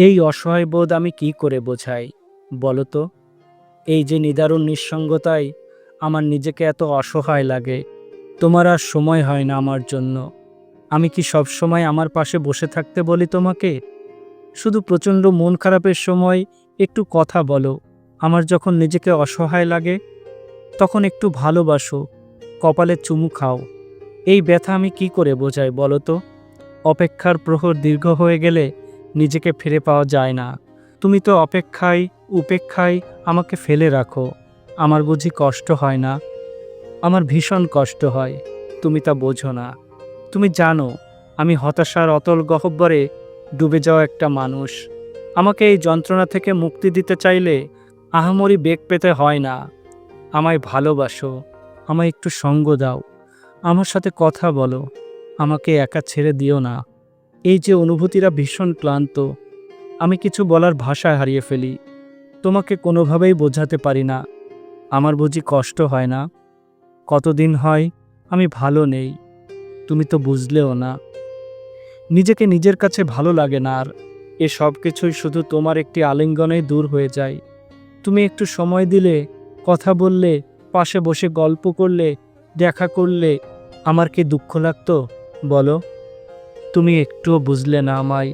এই অসহায় বোধ আমি কি করে বোঝাই? বলো তো। এই যে নিদারুণ নিঃসঙ্গতায় আমার নিজেকে এত অসহায় লাগে, তোমার আর সময় হয় না আমার জন্য। আমি কি সব সময় আমার পাশে বসে থাকতে বলি তোমাকে? শুধু প্রচণ্ড মন খারাপের সময় একটু কথা বলো। আমার যখন নিজেকে অসহায় লাগে, তখন একটু ভালোবাসো, কপালে চুমু খাও। এই ব্যথা আমি কি করে বোঝাই বলো তো? অপেক্ষার প্রহর দীর্ঘ হয়ে গেলে নিজেকে ফিরে পাওয়া যায় না। তুমি তো অপেক্ষায়, উপেক্ষায় আমাকে ফেলে রাখো। আমার বুঝি কষ্ট হয় না। আমার ভীষণ কষ্ট হয়। তুমি তা বোঝো না। তুমি জানো, আমি হতাশার অতল গহব্বরে ডুবে যাওয়া একটা মানুষ। আমাকে এই যন্ত্রণা থেকে মুক্তি দিতে চাইলে আহামরি বেগ পেতে হয় না। আমায় ভালোবাসো। আমায় একটু সঙ্গ দাও। আমার সাথে কথা বলো। আমাকে একা ছেড়ে দিও না। এই যে অনুভূতিরা ভীষণ ক্লান্ত, আমি কিছু বলার ভাষা হারিয়ে ফেলি। তোমাকে কোনোভাবেই বোঝাতে পারি না। আমার বুঝি কষ্ট হয় না। কতদিন হয়, আমি ভালো নেই। তুমি তো বুঝলেও না। নিজেকে নিজের কাছে ভালো লাগে না আর। এ সব কিছুই শুধু তোমার একটি আলিঙ্গনেই দূর হয়ে যায়। তুমি একটু সময় দিলে, কথা বললে, পাশে বসে গল্প করলে, দেখা করলে, আমার কি দুঃখ লাগতো? বলো। তুমি একটুও বুঝলে না আমায়।